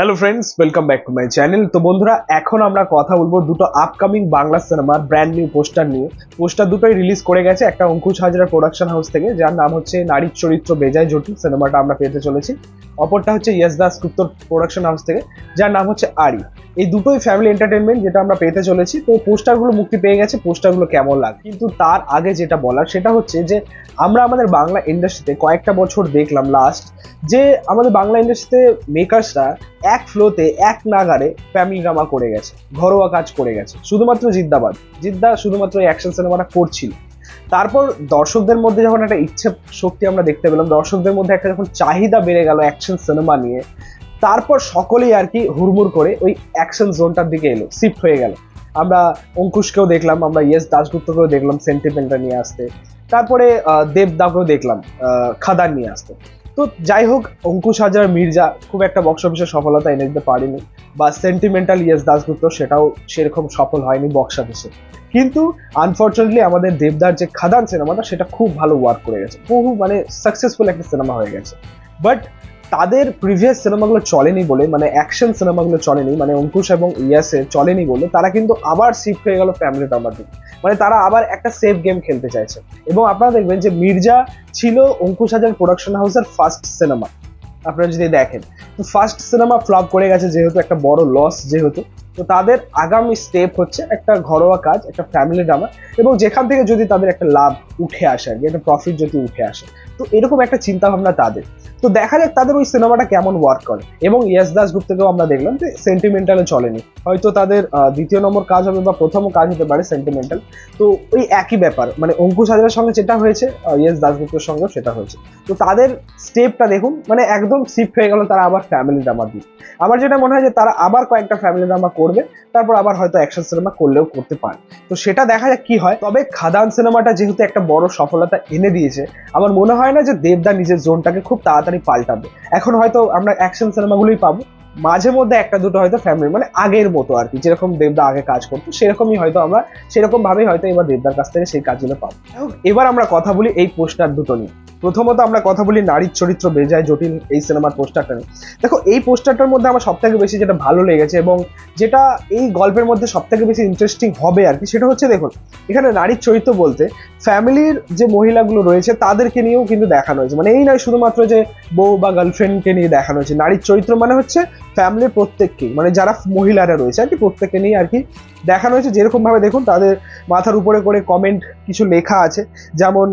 Hello friends welcome back to my channel তো বন্ধুরা, এখন আমরা কথা বলব দুটো আপকামিং বাংলা সিনেমার ব্র্যান্ড নিউ পোস্টার নিয়ে। পোস্টার দুটোই রিলিজ করে গেছে একটা অঙ্কুশ হাজরা প্রোডাকশন হাউস থেকে, যার নাম হচ্ছে নারীর চরিত্র বেজায় জটিল সিনেমাটা আমরা পেতে চলেছি। অপরটা হচ্ছে ইয়াস দাস গুপ্তর প্রোডাকশন হাউস থেকে, যার নাম হচ্ছে আরি এই দুটোই ফ্যামিলি এন্টারটেনমেন্ট যেটা আমরা পেতে চলেছি। তো পোস্টারগুলো মুক্তি পেয়ে গেছে, পোস্টারগুলো কেমন লাগে? কিন্তু তার আগে যেটা বলার, সেটা হচ্ছে যে, আমরা আমাদের বাংলা ইন্ডাস্ট্রিতে কয়েকটা বছর দেখলাম লাস্ট যে, আমাদের বাংলা ইন্ডাস্ট্রিতে মেকার্সরা এক ফ্লোতে এক নাগারে ফ্যামিলি ড্রামা করে গেছে, ঘরোয়া কাজ করে গেছে। শুধুমাত্র জিদ্দাবাদ। জিদ্দা শুধুমাত্র অ্যাকশন সিনেমাটা করছিল। তারপর দর্শকদের মধ্যে যখন একটা ইচ্ছে শক্তি আমরা দেখতে পেলাম, দর্শকদের মধ্যে একটা যখন চাহিদা বেড়ে গেল অ্যাকশন সিনেমা নিয়ে তারপর সকলেই আর কি হুড়মুড় করে ওই অ্যাকশন জোনটার দিকে এলো শিফট হয়ে গেল। আমরা অঙ্কুশকেও দেখলাম, আমরা ইয়েস দাসগুপ্তকেও দেখলাম সেন্টিমেন্টটা নিয়ে আসতে। তারপরে দেবদাকেও দেখলাম খাদান নিয়ে আসতে। তো যাই হোক, অঙ্কুশ হাজার, মির্জা খুব একটা বক্স অফিসে সফলতা এনে দিতে পারেনি, বা সেন্টিমেন্টাল ইয়েস দাসগুপ্ত সেটাও সেরকম সফল হয়নি বক্স অফিসে কিন্তু আনফর্চুনেটলি আমাদের দেবদার যে খাদান সিনেমাটা সেটা খুব ভালো ওয়ার্ক করে গেছে। বহু মানে সাকসেসফুল একটা সিনেমা হয়ে গেছে। বাট তাদের প্রিভিয়াস সিনেমাগুলো চলেনি বলে মানে অ্যাকশন সিনেমাগুলো চলেনি মানে অঙ্কুশ এবং ইয়াসে চলেনি বলে, তারা কিন্তু আবার শিফট হয়ে গেল ফ্যামিলি ড্রামার দিকে মানে তারা আবার একটা সেফ গেম খেলতে চাইছে। এবং আপনারা দেখবেন যে মির্জা ছিল অঙ্কুশ হাজার প্রোডাকশন হাউসের ফার্স্ট সিনেমা আপনারা যদি দেখেন, তো ফার্স্ট সিনেমা ফ্লপ করে গেছে যেহেতু একটা বড় লস যেহেতু। তো তাদের আগামী স্টেপ হচ্ছে একটা ঘরোয়া কাজ, একটা ফ্যামিলি ড্রামা এবং যেখান থেকে যদি তাদের একটা লাভ উঠে আসে আর কি, একটা প্রফিট যদি উঠে আসে। তো এরকম একটা চিন্তা ভাবনা তাদের। তো দেখা যাক তাদের ওই সিনেমাটা কেমন ওয়ার্ক করে। এবং ইয়েস দাসগুপ্তকেও আমরা দেখলাম যে সেন্টিমেন্টালে চলেনি। হয়তো তাদের দ্বিতীয় নম্বর কাজ হবে বা প্রথম কাজ হতে পারে সেন্টিমেন্টাল তো ওই একই ব্যাপার। মানে অঙ্কুশ হাজারের সঙ্গে যেটা হয়েছে ইয়েস দাসগুপ্তর সঙ্গেও সেটা হয়েছে। তো তাদের স্টেপটা দেখুন মানে একদম শিফট হয়ে গেল তারা আবার ফ্যামিলি ড্রামা দিয়ে। আমার যেটা মনে হয় যে তারা আবার কয়েকটা ফ্যামিলি ড্রামা করবে তারপর আবার হয়তো অ্যাকশন সিনেমা করলেও করতে পারে। তো সেটা দেখা যাক কি হয়। তবে খাদান সিনেমাটা যেহেতু একটা বড় সফলতা এনে দিয়েছে, আমার মনে হয় না যে দেবদা নিজের জোনটাকে খুব তাড়াতাড়ি পাল্টাবে। এখন হয়তো আমরা অ্যাকশন সিনেমাগুলোই পাবো। মাঝে মধ্যে একটা দুটো হয়তো ফ্যামিলি মানে আগের মতো আর কি। যেরকম দেবদা আগে কাজ করতো, সেরকমই হয়তো আমরা সেরকম ভাবেই হয়তো এবার দেবদার কাছ থেকে সেই কাজগুলো পাবো। এবার আমরা কথা বলি এই পোস্টার দুটো নিয়ে। প্রথমত আমরা কথা বলি নারীর চরিত্র বেজায় জটিল এই সিনেমার পোস্টারটা নিয়ে। দেখো, এই পোস্টারটার মধ্যে আমার সব থেকে বেশি যেটা ভালো লেগেছে এবং যেটা এই গল্পের মধ্যে সব থেকে বেশি ইন্টারেস্টিং হবে আর কি, সেটা হচ্ছে দেখুন, এখানে নারীর চরিত্র বলতে ফ্যামিলির যে মহিলাগুলো রয়েছে তাদেরকে নিয়েও কিন্তু দেখানো হয়েছে। মানে এই নয় শুধুমাত্র যে বউ বা গার্লফ্রেন্ডকে নিয়ে দেখানো হয়েছে, নারীর চরিত্র মানে হচ্ছে ফ্যামিলির প্রত্যেককেই মানে যারা মহিলারা রয়েছে আর কি, প্রত্যেককে নিয়ে আর কি দেখানো হয়েছে। যেরকম ভাবে দেখুন, তাদের মাথার উপরে করে কমেন্ট কিছু লেখা আছে, যেমন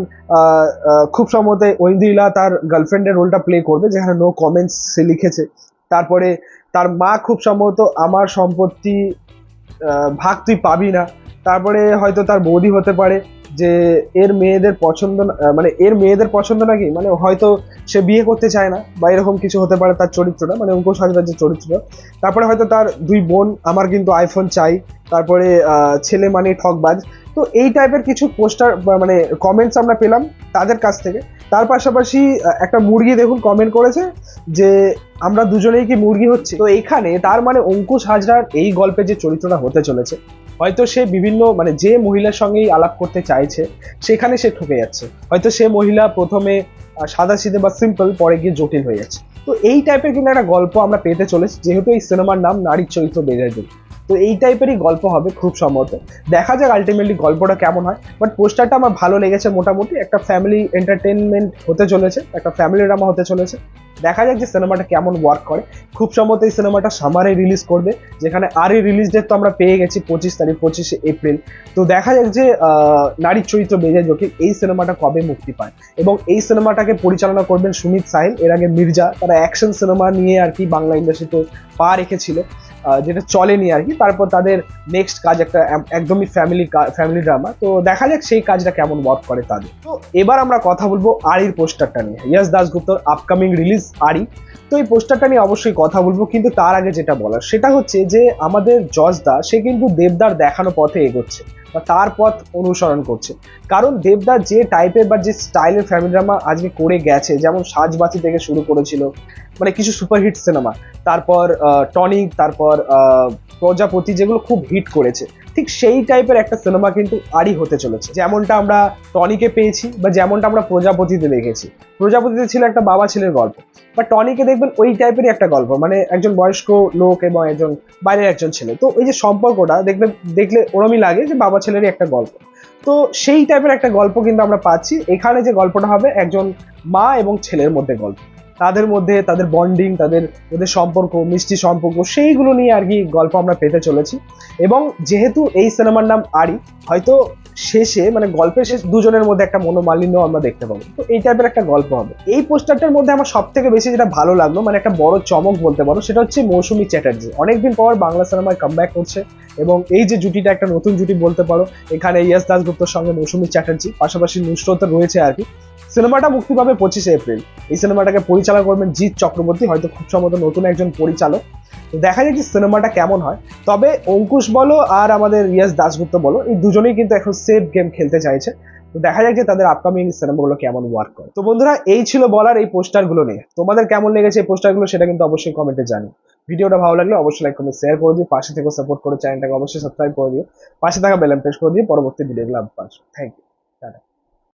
খুব সম্ভবত ঐন্দ্রিলা তার গার্লফ্রেন্ডের রোলটা প্লে করবে, যেখানে নো কমেন্টস সে লিখেছে। তারপরে তার মা খুব সম্ভবত আমার সম্পত্তি ভাগ তুই পাবি না। তারপরে হয়তো তার বৌদি হতে পারে, যে এর মেয়েদের পছন্দ মানে এর মেয়েদের পছন্দ নাকি? মানে হয়তো সে বিয়ে করতে চায় না, বা এরকম কিছু হতে পারে তার চরিত্রটা মানে অঙ্কুশ হাজরার যে চরিত্রটা তারপরে হয়তো তার দুই বোন, আমার কিন্তু আইফোন চাই। তারপরে ছেলে মানে ঠকবাজ। তো এই টাইপের কিছু পোস্টার মানে কমেন্টস আমরা পেলাম তাদের কাছ থেকে। তার পাশাপাশি একটা মুরগি দেখুন কমেন্ট করেছে যে আমরা দুজনেই কি মুরগি হচ্ছে? তো এখানে তার মানে অঙ্কুশ হাজরার এই গল্পে যে চরিত্রটা হতে চলেছে, হয়তো সে বিভিন্ন মানে যে মহিলার সঙ্গেই আলাপ করতে চাইছে, সেখানে সে ঠকে যাচ্ছে। হয়তো সে মহিলা প্রথমে সাদা সিধে বা সিম্পল পরে গিয়ে জটিল হয়ে যাচ্ছে। তো এই টাইপের কিন্তু একটা গল্প আমরা পেতে চলেছি, যেহেতু এই সিনেমার নাম নারীর চরিত্র বেজায় তো এই টাইপেরই গল্প হবে খুব সম্ভবত। দেখা যাক আলটিমেটলি গল্পটা কেমন হয়। বাট পোস্টারটা আমার ভালো লেগেছে মোটামুটি। একটা ফ্যামিলি এন্টারটেনমেন্ট হতে চলেছে, একটা ফ্যামিলি ড্রামা হতে চলেছে। দেখা যাক যে সিনেমাটা কেমন ওয়ার্ক করে। খুব সম্ভবত এই সিনেমাটা সামারে রিলিজ করবে, যেখানে আর এই রিলিজ ডেট তো আমরা পেয়ে গেছি পঁচিশ তারিখ, পঁচিশে এপ্রিল। তো দেখা যাক যে নারীর চরিত্র বেজে জটিল এই সিনেমাটা কবে মুক্তি পায়। এবং এই সিনেমাটাকে পরিচালনা করবেন সুমিত সাহিল, এর আগে মির্জা, তারা অ্যাকশন সিনেমা নিয়ে আর কি বাংলা ইন্ডাস্ট্রিতে পা রেখেছিল যেটা চলেনি আর কি। তারপর তাদের নেক্সট কাজ একটা একদমই ফ্যামিলি ফ্যামিলি ড্রামা তো দেখা যাক সেই কাজটা কেমন ওয়ার্ক করে তাদের। তো এবার আমরা কথা বলব আরির পোস্টারটা নিয়ে। ইয়াস দাসগুপ্তর আপকামিং রিলিজ আরি তো এই পোস্টারটা নিয়ে অবশ্যই কথা বলব, কিন্তু তার আগে যেটা বলার, সেটা হচ্ছে যে আমাদের জজদা সে কিন্তু দেবদার দেখানো পথে এগোচ্ছে। বা তার পথ অনুসরণ করছে। কারণ দেবদা যে টাইপের বা যে স্টাইলের ফ্যামিলি ড্রামা আজকে করে গেছে, যেমন সাজবাতি থেকে শুরু করেছিল মানে কিছু সুপারহিট সিনেমা তারপর টনিক তারপর প্রজাপতি যেগুলো খুব হিট করেছে, ঠিক সেই টাইপের একটা সিনেমা কিন্তু আরই হতে চলেছে। যেমনটা আমরা টনিকে পেয়েছি বা যেমনটা আমরা প্রজাপতিতে দেখেছি। প্রজাপতিতে ছিল একটা বাবা ছেলের গল্প, বা টনিকে দেখবেন ওই টাইপেরই একটা গল্প মানে একজন বয়স্ক লোক এবং একজন বাইরের একজন ছেলে। তো এই যে সম্পর্কটা দেখলে দেখলে ওরমই লাগে যে বাবা ছেলেরই একটা গল্প। তো সেই টাইপের একটা গল্প কিন্তু আমরা পাচ্ছি। এখানে যে গল্পটা হবে, একজন মা এবং ছেলের মধ্যে গল্প। তাদের মধ্যে তাদের বন্ডিং তাদের ওদের সম্পর্ক, মিষ্টি সম্পর্ক, সেইগুলো নিয়ে আর কি গল্প আমরা পেতে চলেছি। এবং যেহেতু এই সিনেমার নাম আরি হয়তো শেষে মানে গল্পের শেষ দুজনের মধ্যে একটা মনোমালিন্য আমরা দেখতে পাবো। তো এই টাইপের একটা গল্প হবে। এই পোস্টারটার মধ্যে আমার সব থেকে বেশি যেটা ভালো লাগল মানে একটা বড় চমক বলতে পারো, সেটা হচ্ছে মৌসুমী চ্যাটার্জি। অনেকদিন পর বাংলা সিনেমায় কামব্যাক করছে এবং এই যে জুটিটা, একটা নতুন জুটি বলতে পারো, এখানে ইয়াস দাসগুপ্তর সঙ্গে মৌসুমী চ্যাটার্জি, পাশাপাশি নুসরত রয়েছে আর কি। সিনেমাটা মুক্তি পাবে পঁচিশে এপ্রিল। এই সিনেমাটাকে করবেন জিৎ চক্রবর্তী, হয়তো খুব সম্ভবত নতুন একজন পরিচালক। দেখা যাক যে সিনেমাটা কেমন হয়। তবে অঙ্কুশ বলো আর আমাদের ইয়াস দাসগুপ্ত বলো, এই দুজনেই কিন্তু এখন সেফ গেম খেলতে চাইছে। তো দেখা যাক যে তাদের আপকামিং সিনেমাগুলো কেমন ওয়ার্ক করে। তো বন্ধুরা, এই ছিল বলার এই পোস্টারগুলো নিয়ে। তোমাদের কেমন লেগেছে এই পোস্টারগুলো সেটা কিন্তু অবশ্যই কমেন্টে জানি ভিডিওটা ভালো লাগলে অবশ্যই লাইক কমেন্ট শেয়ার করে দিও। পাশে থেকে সাপোর্ট করে চ্যানেলটাকে অবশ্যই সাবস্ক্রাইব করে দিও। পাশে থাকা বেল প্রেস করে দিয়ে পরবর্তী ভিডিওগুলো আপলোড থ্যাংক ইউ